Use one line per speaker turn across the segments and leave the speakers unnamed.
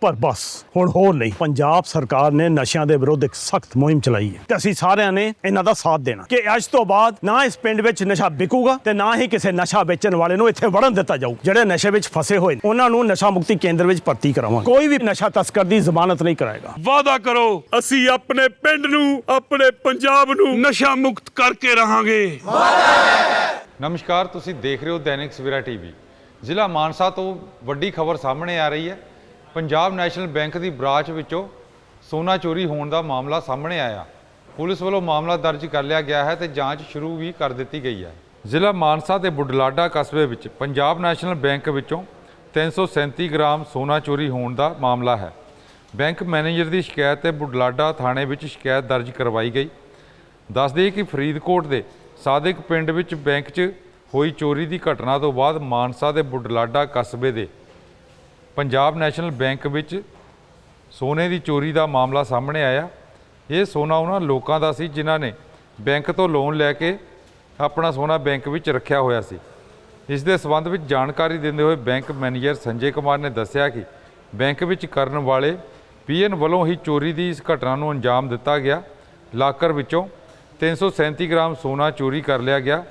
ਪਰ ਬਸ ਹੁਣ ਹੋਰ ਨਹੀਂ। ਪੰਜਾਬ ਸਰਕਾਰ ਨੇ ਨਸ਼ਿਆਂ ਦੇ ਵਿਰੁੱਧ ਇੱਕ ਸਖਤ ਮੁਹਿੰਮ ਚਲਾਈ ਹੈ ਤੇ ਅਸੀਂ ਸਾਰਿਆਂ ਨੇ ਇਹਨਾਂ ਦਾ ਸਾਥ ਦੇਣਾ। ਕਿ ਅੱਜ ਤੋਂ ਬਾਅਦ ਨਾ ਇਸ ਪਿੰਡ ਵਿੱਚ ਨਸ਼ਾ ਵਿਕੂਗਾ ਤੇ ਨਾ ਹੀ ਕਿਸੇ ਨਸ਼ਾ ਵੇਚਣ ਵਾਲੇ ਨੂੰ ਇੱਥੇ ਵੜਨ ਦਿੱਤਾ ਜਾਊ ਜਿਹੜੇ ਨਸ਼ੇ ਵਿੱਚ ਫਸੇ ਹੋਏ ਨੇ। ਉਹਨਾਂ ਨੂੰ ਨਸ਼ਾ ਮੁਕਤੀ ਕੇਂਦਰ ਵਿੱਚ ਭਰਤੀ ਕਰਾਵਾਂਗੇ। ਕੋਈ ਵੀ ਨਸ਼ਾ ਤਸਕਰ ਦੀ ਜ਼ਮਾਨਤ ਨਹੀਂ ਕਰਾਏਗਾ।
ਵਾਅਦਾ ਕਰੋ ਅਸੀਂ ਆਪਣੇ ਪਿੰਡ ਨੂੰ ਆਪਣੇ ਪੰਜਾਬ ਨੂੰ ਨਸ਼ਾ ਮੁਕਤ ਕਰਕੇ ਰਹਾਂਗੇ।
ਨਮਸਕਾਰ ਤੁਸੀਂ ਦੇਖ ਰਹੇ ਹੋ ਦੈਨਿਕ ਸਵੇਰਾ ਟੀਵੀ। ਜ਼ਿਲ੍ਹਾ ਮਾਨਸਾ ਤੋਂ ਵੱਡੀ ਖਬਰ ਸਾਹਮਣੇ ਆ ਰਹੀ ਹੈ। ਪੰਜਾਬ ਨੈਸ਼ਨਲ ਬੈਂਕ ਦੀ ਬ੍ਰਾਂਚ ਵਿੱਚੋਂ ਸੋਨਾ ਚੋਰੀ ਹੋਣ ਦਾ ਮਾਮਲਾ ਸਾਹਮਣੇ ਆਇਆ। ਪੁਲਿਸ ਵੱਲੋਂ ਮਾਮਲਾ ਦਰਜ ਕਰ ਲਿਆ ਗਿਆ ਹੈ ਤੇ ਜਾਂਚ ਸ਼ੁਰੂ ਵੀ ਕਰ ਦਿੱਤੀ ਗਈ ਹੈ। ਜ਼ਿਲ੍ਹਾ ਮਾਨਸਾ ਦੇ ਬੁਢਲਾਡਾ ਕਸਬੇ ਵਿੱਚ ਪੰਜਾਬ ਨੈਸ਼ਨਲ ਬੈਂਕ ਵਿੱਚੋਂ 337 ਗ੍ਰਾਮ ਸੋਨਾ ਚੋਰੀ ਹੋਣ ਦਾ ਮਾਮਲਾ ਹੈ। ਬੈਂਕ ਮੈਨੇਜਰ ਦੀ ਸ਼ਿਕਾਇਤ ਤੇ ਬੁਢਲਾਡਾ ਥਾਣੇ ਵਿੱਚ ਸ਼ਿਕਾਇਤ ਦਰਜ ਕਰਵਾਈ ਗਈ। ਦੱਸ ਦਈਏ ਕਿ ਫਰੀਦਕੋਟ ਦੇ ਸਾਦਿਕ ਪਿੰਡ ਵਿੱਚ ਬੈਂਕ 'ਚ ਹੋਈ ਚੋਰੀ ਦੀ ਘਟਨਾ ਤੋਂ ਬਾਅਦ ਮਾਨਸਾ ਦੇ ਬੁਢਲਾਡਾ ਕਸਬੇ ਦੇ ਪੰਜਾਬ ਨੈਸ਼ਨਲ ਬੈਂਕ ਵਿੱਚ ਸੋਨੇ ਦੀ ਚੋਰੀ ਦਾ ਮਾਮਲਾ ਸਾਹਮਣੇ ਆਇਆ। ਇਹ ਸੋਨਾ ਉਹਨਾਂ ਲੋਕਾਂ ਦਾ ਸੀ ਜਿਨ੍ਹਾਂ ਨੇ ਬੈਂਕ ਤੋਂ ਲੋਨ ਲੈ ਕੇ ਆਪਣਾ ਸੋਨਾ ਬੈਂਕ ਵਿੱਚ ਰੱਖਿਆ ਹੋਇਆ ਸੀ। ਇਸ ਦੇ ਸਬੰਧ ਵਿੱਚ ਜਾਣਕਾਰੀ ਦਿੰਦੇ ਹੋਏ ਬੈਂਕ ਮੈਨੇਜਰ ਸੰਜੇ ਕੁਮਾਰ ਨੇ ਦੱਸਿਆ ਕਿ ਬੈਂਕ ਵਿੱਚ ਕਰਨ ਵਾਲੇ ਪੀਐਨ ਵੱਲੋਂ ਹੀ ਚੋਰੀ ਦੀ ਇਸ ਘਟਨਾ ਨੂੰ ਅੰਜਾਮ ਦਿੱਤਾ ਗਿਆ। ਲਾਕਰ ਵਿੱਚੋਂ 337 ਗ੍ਰਾਮ ਸੋਨਾ ਚੋਰੀ ਕਰ ਲਿਆ ਗਿਆ।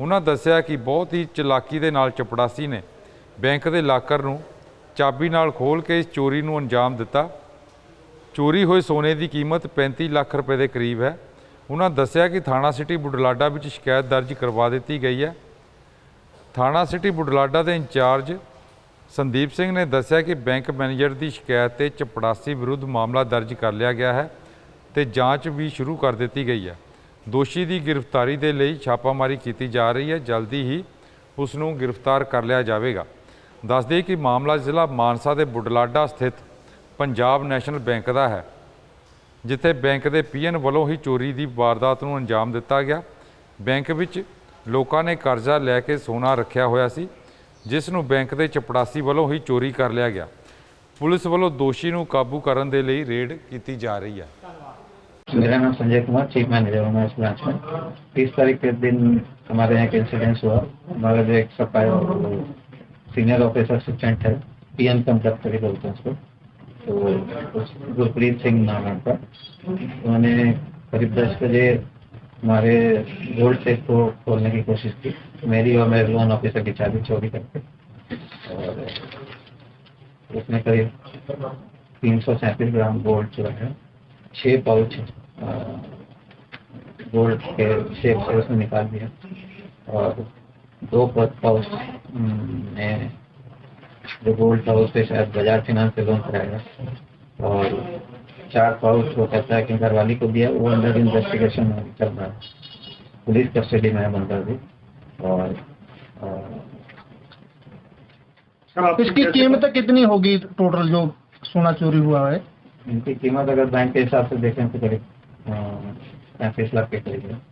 ਉਹਨਾਂ ਦੱਸਿਆ ਕਿ ਬਹੁਤ ਹੀ ਚਲਾਕੀ ਦੇ ਨਾਲ ਚਪੜਾਸੀ ਨੇ ਬੈਂਕ ਦੇ ਲਾਕਰ ਨੂੰ ਚਾਬੀ ਨਾਲ ਖੋਲ੍ਹ ਕੇ ਇਸ ਚੋਰੀ ਨੂੰ ਅੰਜਾਮ ਦਿੱਤਾ। ਚੋਰੀ ਹੋਏ ਸੋਨੇ ਦੀ ਕੀਮਤ 35 ਲੱਖ ਰੁਪਏ ਦੇ ਕਰੀਬ ਹੈ। ਉਹਨਾਂ ਦੱਸਿਆ ਕਿ ਥਾਣਾ ਸਿਟੀ ਬੁਢਲਾਡਾ ਵਿੱਚ ਸ਼ਿਕਾਇਤ ਦਰਜ ਕਰਵਾ ਦਿੱਤੀ ਗਈ ਹੈ। ਥਾਣਾ ਸਿਟੀ ਬੁਢਲਾਡਾ ਦੇ ਇੰਚਾਰਜ ਸੰਦੀਪ ਸਿੰਘ ਨੇ ਦੱਸਿਆ ਕਿ ਬੈਂਕ ਮੈਨੇਜਰ ਦੀ ਸ਼ਿਕਾਇਤ ਤੇ ਚਪੜਾਸੀ ਵਿਰੁੱਧ ਮਾਮਲਾ ਦਰਜ ਕਰ ਲਿਆ ਗਿਆ ਹੈ ਤੇ ਜਾਂਚ ਵੀ ਸ਼ੁਰੂ ਕਰ ਦਿੱਤੀ ਗਈ ਹੈ। ਦੋਸ਼ੀ ਦੀ ਗ੍ਰਿਫਤਾਰੀ ਦੇ ਲਈ ਛਾਪਾਮਾਰੀ ਕੀਤੀ ਜਾ ਰਹੀ ਹੈ। ਜਲਦੀ ਹੀ ਉਸ ਨੂੰ ਗ੍ਰਿਫਤਾਰ ਕਰ ਲਿਆ ਜਾਵੇਗਾ। ਦੱਸ ਦੇਈਏ ਕਿ ਮਾਮਲਾ ਜ਼ਿਲ੍ਹਾ ਮਾਨਸਾ ਦੇ ਬੁਢਲਾਡਾ ਸਥਿਤ ਪੰਜਾਬ ਨੈਸ਼ਨਲ ਬੈਂਕ ਦਾ ਹੈ ਜਿੱਥੇ ਬੈਂਕ ਦੇ ਪੀਐਨ ਵੱਲੋਂ ਹੀ ਚੋਰੀ ਦੀ ਵਾਰਦਾਤ ਨੂੰ ਅੰਜਾਮ ਦਿੱਤਾ ਗਿਆ ਬੈਂਕ ਵਿੱਚ ਲੋਕਾਂ ਨੇ ਕਰਜ਼ਾ ਲੈ ਕੇ ਸੋਨਾ ਰੱਖਿਆ ਹੋਇਆ ਸੀ ਜਿਸ ਨੂੰ ਬੈਂਕ ਦੇ ਚਪੜਾਸੀ ਵੱਲੋਂ ਹੀ ਚੋਰੀ ਕਰ ਲਿਆ ਗਿਆ ਪੁਲਿਸ ਵੱਲੋਂ ਦੋਸ਼ੀ ਨੂੰ ਕਾਬੂ ਕਰਨ ਦੇ ਲਈ ਰੇਡ ਕੀਤੀ ਜਾ ਰਹੀ ਹੈ
मेरा नाम संजय कुमार चीफ मैनेजर हूँ मैं इस ब्रांच में तीस तारीख के दिन हमारे यहाँ एक इंसिडेंस हुआ हमारा जो एक सप्लायर सीनियर ऑफिसर असिस्टेंट है पी एन कंडक्टर ही बोलते हैं उसको। तो गुरप्रीत सिंह नाम है उनका। उन्होंने करीब दस बजे हमारे गोल्ड सेफ़ को खोलने की कोशिश की। मेरी और मेरे लोन ऑफिसर की चाबी चोरी करके। और उसने करीब तीन सौ सैंतीस ग्राम गोल्ड जो है छः पाउच गोल्ड के शेप से उसने निकाल दिया। और दो प- पाउच हम्म, में जो गोल्ड था उस पे शायद बजाज फिनांस से लोन कराया और चार पाउच वो कहता है कि घर वाली को दिया वो अंदर इन्वेस्टिगेशन चल रहा है। पुलिस कस्टडी में है बंदा भी। और और
इसकी कीमत कितनी होगी टोटल जो सोना चोरी हुआ है?
इनकी कीमत अगर बैंक के हिसाब से देखें तो करीब पैंतीस लाख के करीब है।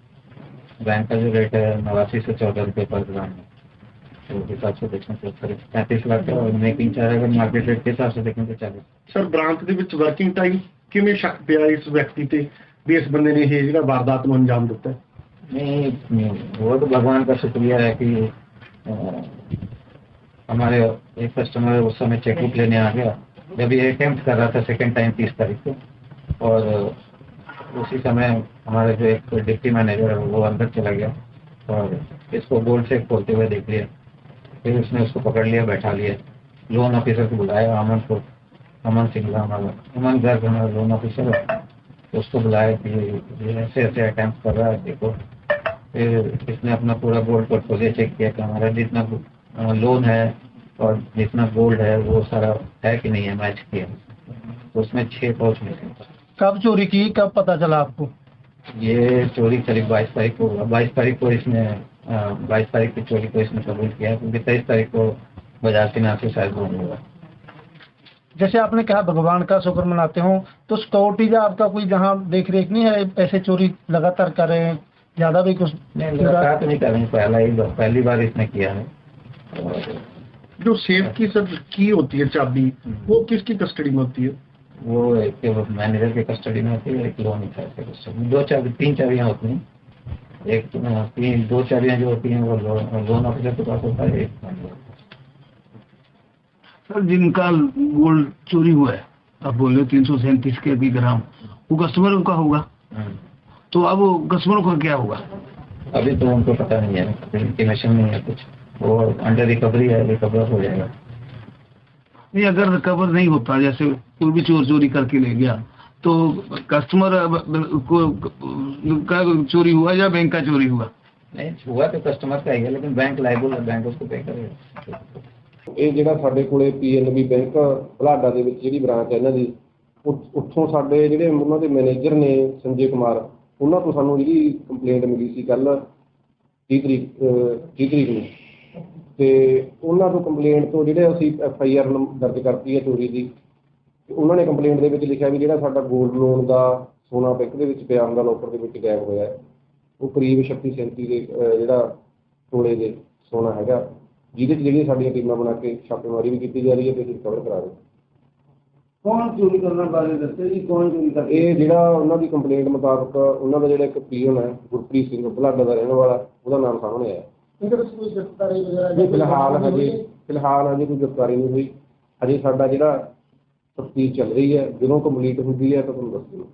बैंक का जो रेट है नवासी से चौदह रुपये पर ग्राम है तो उस हिसाब से देखें तो करीब पैंतीस लाख है और मेकिंग चार्ज अगर मार्केट रेट के हिसाब से देखें तो चालीस
ਸਰ ਬ੍ਰਾਂਚ ਦੇ ਵਿੱਚ ਵਰਕਿੰਗ ਟਾਈਮ ਕਿਵੇਂ ਸ਼ੱਕ ਪਿਆ ਇਸ ਵਿਅਕਤੀ ਤੇ ਵੀ ਇਸ ਬੰਦੇ ਨੇ ਇਹ ਜਿਹੜਾ ਵਾਰਦਾਤ ਨੂੰ ਅੰਜਾਮ ਦਿੱਤਾ ਹੈ?
नहीं नहीं, वो तो भगवान का शुक्रिया है कि अ, हमारे एक कस्टमर उस समय चेकबुक लेने आ गया जब ये अटेम्प्ट कर रहा था सेकेंड टाइम तीस तारीख को और अ, उसी समय हमारा जो एक डिप्टी मैनेजर है, वो अंदर चला गया और इसको गोल्ड से खोलते हुए देख लिया। फिर उसने उसको पकड़ लिया, बैठा लिया। लोन ऑफिसर को बुलाया, अमन को, अमन सिंगला हमारा, अमन गर्ग हमारा लोन ऑफिसर है, उसको बुलाया कि ऐसे ऐसे अटैम्प कर रहा है, देखो। फिर इसने अपना पूरा गोल्ड पोर्टफोलियो चेक किया कि हमारा जितना लोन है और जितना गोल्ड है, वो सारा है कि नहीं है मैच किया। उसमें छः पाउच था।
कब चोरी की कब पता चला आपको?
ये चोरी करीब बाईस तारीख को हुआ। बाईस तारीख को इसने बाईस तारीख की चोरी को इसने कबूल किया क्योंकि तेईस तारीख को बाज़ार फिनांस से शायद लोन हुआ।
जैसे आपने कहा भगवान का शुक्र मनाते हो तो सिक्योरिटी का आपका कोई जहाँ देख रेख नहीं है ऐसे चोरी लगातार कर रहे हैं? ज़्यादा भी कुछ
नहीं लगातार तो नहीं कर रहे पहला ही पहली बार इसने किया है।
जो सेफ़ की सर की होती है चाबी वो किसकी कस्टडी में होती है?
वो एक मैनेजर के कस्टडी में होती है एक लोन है कस्टडी में। दो चाबी तीन चाबियाँ होती हैं। एक तीन दो चाबियाँ जो होती हैं वो लोन ऑफिसर के पास होता है एक
सर जिनका गोल्ड चोरी हुआ है आप बोल रहे हो तीन सौ सैंतीस के भी ग्राम वो कस्टमरों का होगा?
हम्म।
तो अब वो कस्टमरों का क्या होगा?
अभी तो उनको पता नहीं है इंटीमेशन नहीं है कुछ। वो अंडर रिकवरी है रिकवर हो जाएगा।
नहीं अगर रिकवर नहीं होता जैसे कोई भी चोर चोरी करके ले गया तो कस्टमर अब को का चोरी हुआ या बैंक का चोरी हुआ
नहीं हुआ तो कस्टमर का ही है लेकिन बैंक लाइबल है बैंक उसको पे करेगा
ਇਹ ਜਿਹੜਾ ਸਾਡੇ ਕੋਲੇ ਪੀਐਨਬੀ ਬੈਂਕ ਬਲਾਡਾ ਦੇ ਵਿੱਚ ਜਿਹੜੀ ਬ੍ਰਾਂਚ ਹੈ ਇਹਨਾਂ ਦੀ ਉ- ਉੱਥੋਂ ਸਾਡੇ ਜਿਹੜੇ ਉਹਨਾਂ ਦੇ ਮੈਨੇਜਰ ਨੇ ਸੰਜੇ ਕੁਮਾਰ ਉਹਨਾਂ ਤੋਂ ਸਾਨੂੰ ਜਿਹੜੀ ਕੰਪਲੇਂਟ ਮਿਲੀ ਸੀ ਕੱਲ 30 ਤਰੀਕ ਅਹ 30 ਤਰੀਕ ਨੂੰ ਤੇ ਉਹਨਾਂ ਤੋਂ ਕੰਪਲੇਂਟ ਤੋਂ ਜਿਹੜੇ ਅਸੀਂ ਐਫ ਆਈ ਆਰ ਦਰਜ ਕਰਤੀ ਹੈ ਚੋਰੀ ਦੀ ਉਹਨਾਂ ਨੇ ਕੰਪਲੇਂਟ ਦੇ ਵਿੱਚ ਲਿਖਿਆ ਵੀ ਜਿਹੜਾ ਸਾਡਾ 골ਡ ਲੋਨ ਦਾ ਸੋਨਾ ਬੈਂਕ ਦੇ ਵਿੱਚ ਪਿਆ ਹੁੰਦਾ ਲੋਕਰ ਦੇ ਵਿੱਚ ਗਾਇਬ ਹੋਇਆ ਹੈ। ਉਹ ਕਰੀਬ 36 37 ਦੇ ਜਿਹੜਾ ਤੋਲੇ ਦੇ ਸੋਨਾ ਹੈਗਾ ਜਿਹਦੇ 'ਚ ਜਿਹੜੀਆਂ ਸਾਡੀਆਂ ਟੀਮਾਂ ਬਣਾ ਕੇ ਛਾਪੇਮਾਰੀ ਵੀ ਕੀਤੀ ਜਾ ਰਹੀ ਹੈ ਤੇ ਰਿਕਵਰ ਕਰਾ ਰਹੇ ਕੌਣ
ਚੋਰੀ ਕਰਨ ਬਾਰੇ ਦੱਸੋ ਜੀ? ਕੌਣ ਚੋਰੀ ਕਰ
ਇਹ ਜਿਹੜਾ ਉਹਨਾਂ ਦੀ ਕੰਪਲੇਂਟ ਮੁਤਾਬਕ ਉਹਨਾਂ ਦਾ ਜਿਹੜਾ ਇੱਕ ਪੀਓਨ ਹੈ ਗੁਰਪ੍ਰੀਤ ਸਿੰਘ ਬੁਲਾਡਾ ਦਾ ਰਹਿਣ ਵਾਲਾ ਉਹਦਾ ਨਾਮ ਸਾਹਮਣੇ ਆਇਆ। ਨਹੀਂ ਫਿਲਹਾਲ ਹਜੇ ਫਿਲਹਾਲ ਹਜੇ ਕੋਈ ਗ੍ਰਿਫਤਾਰੀ ਨਹੀਂ ਹੋਈ। ਹਜੇ ਸਾਡਾ ਜਿਹੜਾ ਤਫਤੀਸ਼ ਚੱਲ ਰਹੀ ਹੈ ਜਦੋਂ ਕੰਪਲੀਟ ਹੁੰਦੀ ਹੈ ਤਾਂ ਤੁਹਾਨੂੰ ਦੱਸ ਦਿਓ